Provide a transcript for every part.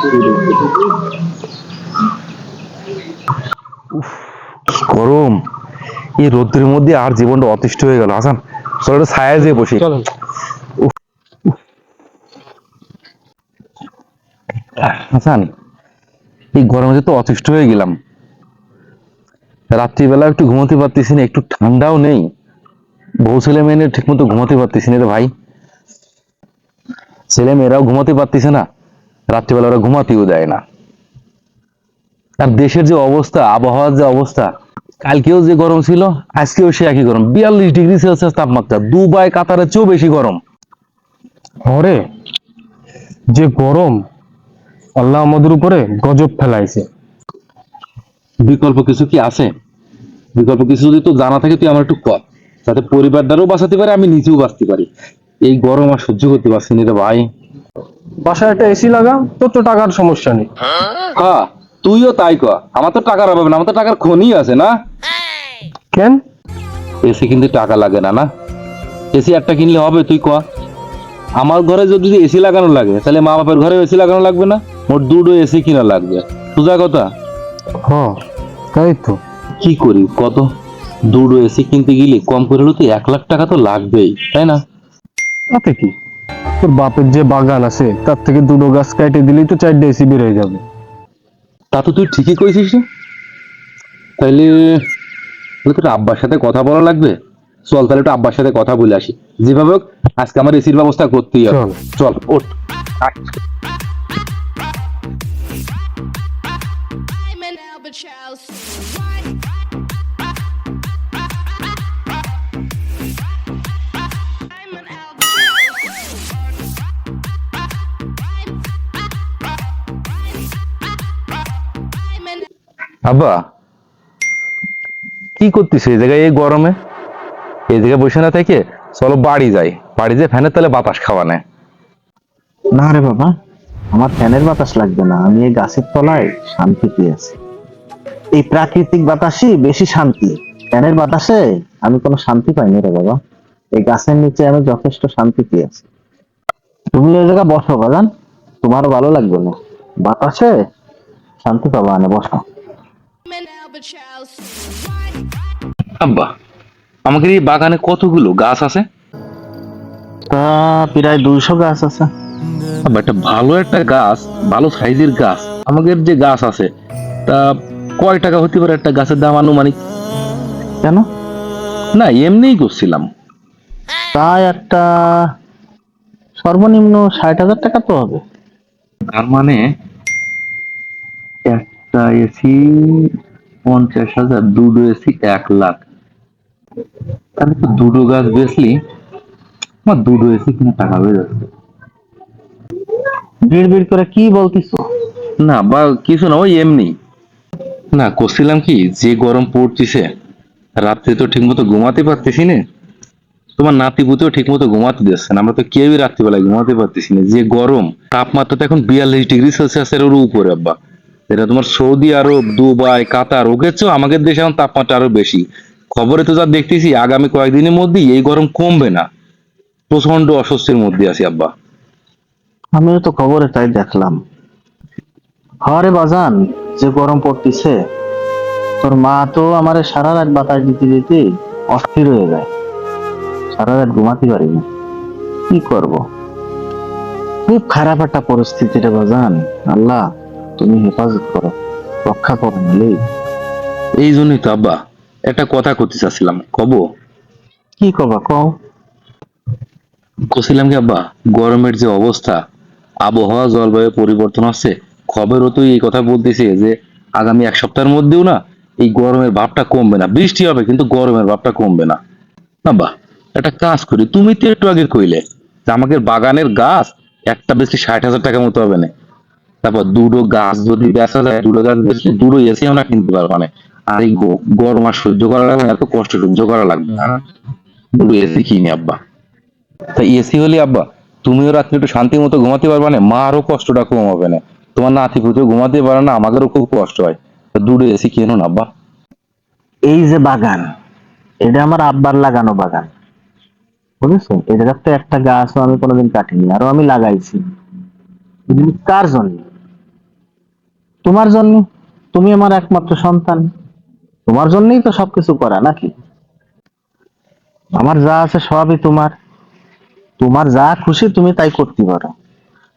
কি গরম। এই রোদ্রের মধ্যে আর জীবনটা অতিষ্ঠ হয়ে গেল। হাসান চলো একটা ছায়া যেয়ে বসি। হাসান এই গরমে তো অতিষ্ঠ হয়ে গেলাম। রাত্রিবেলা একটু ঘুমাতে পারতেছি না একটু ঠান্ডাও নেই। বউ ছেলে মেয়ে ঠিক মতো ঘুমাতে পারতেছি না রে ভাই। ছেলে মেয়েরাও ঘুমাতে পারতেছে না। রাত্রিবেলা ওরা ঘুমাতেও দেয় না। আর দেশের যে অবস্থা আবহাওয়ার যে অবস্থা কালকেও যে গরম ছিল আজকেও সে একই গরম। বিয়াল্লিশ ডিগ্রি সেলসিয়াস তাপমাত্রা দুবাই কাতারের চেয়েও বেশি গরম। ঘরে যে গরম আল্লাহ আমাদের উপরে গজব ফেলাইছে। বিকল্প কিছু কি আছে? বিকল্প কিছু যদি তো জানা থাকে তুই আমার একটু কর। যাতে পরিবার দ্বারাও বাঁচাতে পারে আমি নিজেও বাঁচতে পারি। এই গরম আর সহ্য করতে পারছি না রে ভাই। বাসায় একটা এসি লাগা তোর তো টাকার সমস্যা নেই। হ্যাঁ তুইও তাই কর আমার তো টাকার অভাব না আমার তো টাকার খনি আছে না? কেন? এসি কিন্তু টাকা লাগে না না? এসি একটা কিনলে হবে তুই কর আমার ঘরে যদি এসি লাগানো লাগে তাহলে মা বাপের ঘরে এসি লাগানো লাগবে না? মোট দুটো এসি কিনা লাগবে। সোজা কথা? হ্যাঁ তাই তো। কি করি কত দুটো এসি কিনতে গেলে কম করে হলেও তো এক লাখ টাকা তো লাগবেই তাই না? তাতে কি? তোর বাপের যে বাগান আছে তার থেকে দুটো গাছ কেটে দিলেই তো চারটে এসি বের হয়ে যাবে। তা তো তুই ঠিকই কইছিস রে। তাহলে তাহলে তোর আব্বার সাথে কথা বলা লাগবে? চল তাহলে একটু আব্বার সাথে কথা বলে আসি। যেভাবে হোক আজকে আমার এসির ব্যবস্থা করতেই হবে। চল। চল ওঠ। আব্বা, কি করতিস এই জায়গায় এই গরমে? এই জায়গায় বসে না থেকে চলো বাড়ি যাই। বাড়ি যেয়ে ফ্যানের তলে বাতাস খাওয়া নেয় না রে বাবা, আমার ফ্যানের বাতাস লাগবে না। আমি এই গাছের তলায় শান্তি পেয়েছি এই প্রাকৃতিক বাতাসই বেশি শান্তি। ফ্যানের বাতাসে আমি কোনো শান্তি পাইনি রে বাবা। এই গাছের নিচে আমি যথেষ্ট শান্তি পেয়েছি তুমি ওই জায়গায় বসো, বাজান। তোমারও ভালো লাগবে না। বাতাসে শান্তি পাবা না, বসো? আব্বা আমাদের এই বাগানে কতগুলো গাছ আছে? তা প্রায় দুইশো গাছ আছে। আব্বা একটা ভালো একটা গাছ ভালো সাইজের গাছ আমাদের যে গাছ আছে তা কয় টাকা হতে পারে একটা গাছের দাম আনুমানিক? কেন? না এমনিই করছিলাম। তাই একটা সর্বনিম্ন ষাট হাজার টাকা তো হবে। তার মানে একটা এসি পঞ্চাশ হাজার দুটো এসি এক লাখ। তাহলে তো দুটো গাছ বেচলি আমার দুটো এসি কিনা টাকা হয়ে যাচ্ছে। বিড় বিড় করে কি বলতিছো না বা কিছু না ওই এমনি। না করছিলাম কি যে গরম পড়তিছে রাত্রে তো ঠিক মতো ঘুমাতে পারতেছি না। তোমার নাতি পুতেও ঠিক মতো ঘুমাতে দিচ্ছে না আমরা তো কেউই রাত্রিবেলায় ঘুমাতে পারতেছি না। যে গরম তাপমাত্রা তো এখন বিয়াল্লিশ ডিগ্রি সেলসিয়াসের ওর উপরে আব্বা। এটা তোমার সৌদি আরব, দুবাই, কাতার ওকে আমাদের দেশে এখন তাপমাত্রা আরও বেশি। খবরে তো যা দেখতেছি, আগামী কয়েকদিনের মধ্যেই এই গরম কমবে না। প্রচণ্ড অস্বস্তির মধ্যে আছি, আব্বা। আমিও তো খবরে তাই দেখলাম। হরে বাজান, যে গরম পড়তিছে, তোর মা তো আমার সারা রাত বাতাস দিতে দিতে অস্থির হয়ে যায়। সারা রাত ঘুমাতে পারি না। কি করব? খুব খারাপ একটা পরিস্থিতি রে বাজান। আল্লাহ তুমি হেফাজত করো রক্ষা করো নিলেই এই জন্যই তো আব্বা একটা কথা করতে চাচ্ছিলাম কব? কি করবা কও। করছিলাম কি আব্বা গরমের যে অবস্থা আবহাওয়া জলবায়ু পরিবর্তন হচ্ছে খবরও তো এই কথা বলতেছে যে আগামী এক সপ্তাহের মধ্যেও না এই গরমের ভাবটা কমবে না বৃষ্টি হবে কিন্তু গরমের ভাবটা কমবে না। আব্বা একটা কাজ করি তুমি তো একটু আগে কইলে যে আমাদের বাগানের গাছ একটা বেশি ষাট হাজার টাকা মতো হবে না। তারপর দুটো গাছ যদি বেচা যায় দুটো গাছ বেচলে দুটো এসে আমরা কিনতে পারব না আর এই গরম আর সহ্য করা লাগবে এত কষ্ট সহ্য করা লাগবে না। দুটো এসি কিনি আব্বা। তা এসি হলে আব্বা তুমিও রাত্রে একটু শান্তি মতো ঘুমাতে পারবে না মা আরও কষ্টটা কম হবে না। তোমার নাতি পুতেও ঘুমাতে পারে না আমাদেরও খুব কষ্ট হয়। তা দুটো এসি কেনো না আব্বা। এই যে বাগান এটা আমার আব্বার লাগানো বাগান। বুঝেছ? এই জায়গাতে একটা গাছও আমি কোনোদিন কাটিনি আরও আমি লাগাইছি। কার জন্য? তোমার জন্য? তুমি আমার একমাত্র সন্তান। তোমার জন্যই তো সবকিছু করা, নাকি? আমার যা আছে সবই তোমার। তোমার যা খুশি তুমি তাই করতে পারো।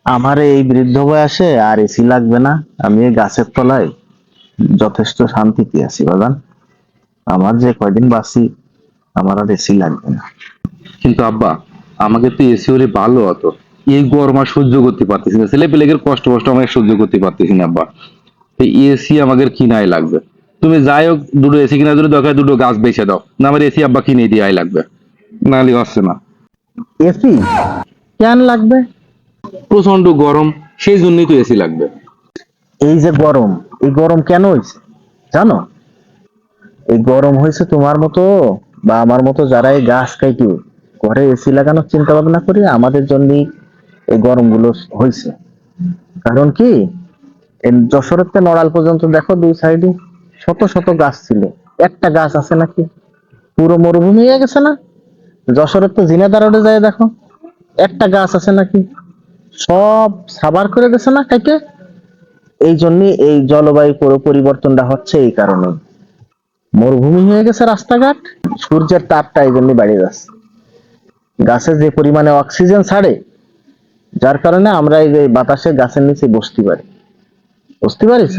আমার এই বৃদ্ধ বয়সে আর এসি লাগবে না। আমি এই গাছের তলায় যথেষ্ট শান্তিতে আছি, বাজান। আমার যে কয়দিন বাঁচি, আমার আর এসি লাগবে না। কিন্তু আব্বা, আমাকে তো এসি হলে ভালো হতো। এই গরম আর সহ্য করতে পারতেছি না। ছেলে পেলেগের কষ্ট কষ্ট আমাকে সহ্য করতে পারতেছি না আব্বা। তো এসি আমাদের কিনাই লাগবে। তুমি যাই হোক দুটো এসি কিনা যদি দরকার দুটো গাছ বেছে দাও। না আমার এসি আব্বা কিনে দিয়াই লাগবে। নাহলে হচ্ছে না। এসি কেন লাগবে? প্রচণ্ড গরম সেই জন্যই তো এসি লাগবে। এই যে গরম এই গরম কেন হয়েছে জানো? এই গরম হয়েছে তোমার মতো বা আমার মতো যারা এই গাছ কাইটে ঘরে এসি লাগানোর চিন্তা ভাবনা করি আমাদের জন্য এই গরমগুলো হয়েছে কারণ কি? থেকে নড়াল পর্যন্ত দেখো দুই সাইডে শত শত গাছ ছিল। একটা গাছ আছে নাকি? পুরো মরুভূমি হয়ে গেছে না? যশোরের তো জিনেদার রোডে যায় দেখো। একটা গাছ আছে নাকি? সব সাবার করে দিছে না কাইটে এই জন্য এই জলবায়ু পরিবর্তনটা হচ্ছে এই কারণে। মরুভূমি হয়ে গেছে রাস্তাঘাট। সূর্যের তাপটা এই জন্য বাড়িয়ে যাচ্ছে। গাছে যে পরিমাণে অক্সিজেন ছাড়ে যার কারণে আমরা এই যে বাতাসে গাছের নিচে বসতে পারি। বুঝতে পারিস?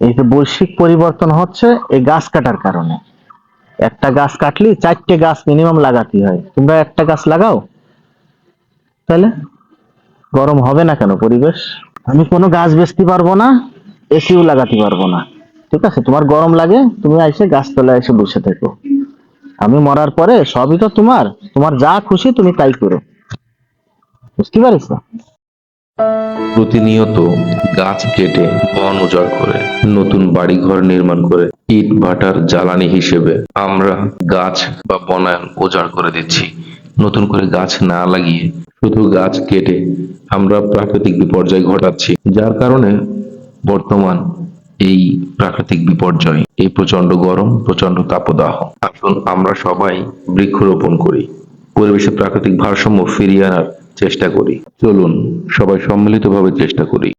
এই যে বৈশ্বিক পরিবর্তন হচ্ছে এই গাছ কাটার কারণে। একটা গাছ কাটলি চারটে গাছ মিনিমাম লাগাতে হয়। তোমরা একটা গাছ লাগাও। তাহলে? গরম হবে না কেন পরিবেশ? আমি কোনো গাছ বেচতে পারব না এসিও লাগাতে পারব না। ঠিক আছে? তোমার গরম লাগে, তুমি এসে গাছতলায় এসে বসে থেকো। আমি মরার পরে সবই তো তোমার। তোমার যা খুশি তুমি তাই করো। বুঝতে পারিস না? প্রতিনিয়ত গাছ কেটে বন উজাড় করে, নতুন বাড়িঘর নির্মাণ করে, ইট ভাটার জ্বালানি হিসেবে আমরা গাছ বা বনায়ন উজাড় করে দিচ্ছি। নতুন করে গাছ না লাগিয়ে শুধু গাছ কেটে আমরা প্রাকৃতিক বিপর্যয় ঘটাচ্ছি। যার কারণে বর্তমান এই প্রাকৃতিক বিপর্যয়, এই প্রচণ্ড গরম প্রচণ্ড তাপদাহ। আসুন আমরা সবাই বৃক্ষরোপণ করি। পরিবেশের প্রাকৃতিক ভারসাম্য ফিরিয়ে আনার চেষ্টা করি। চলুন সবাই সম্মিলিতভাবে চেষ্টা করি।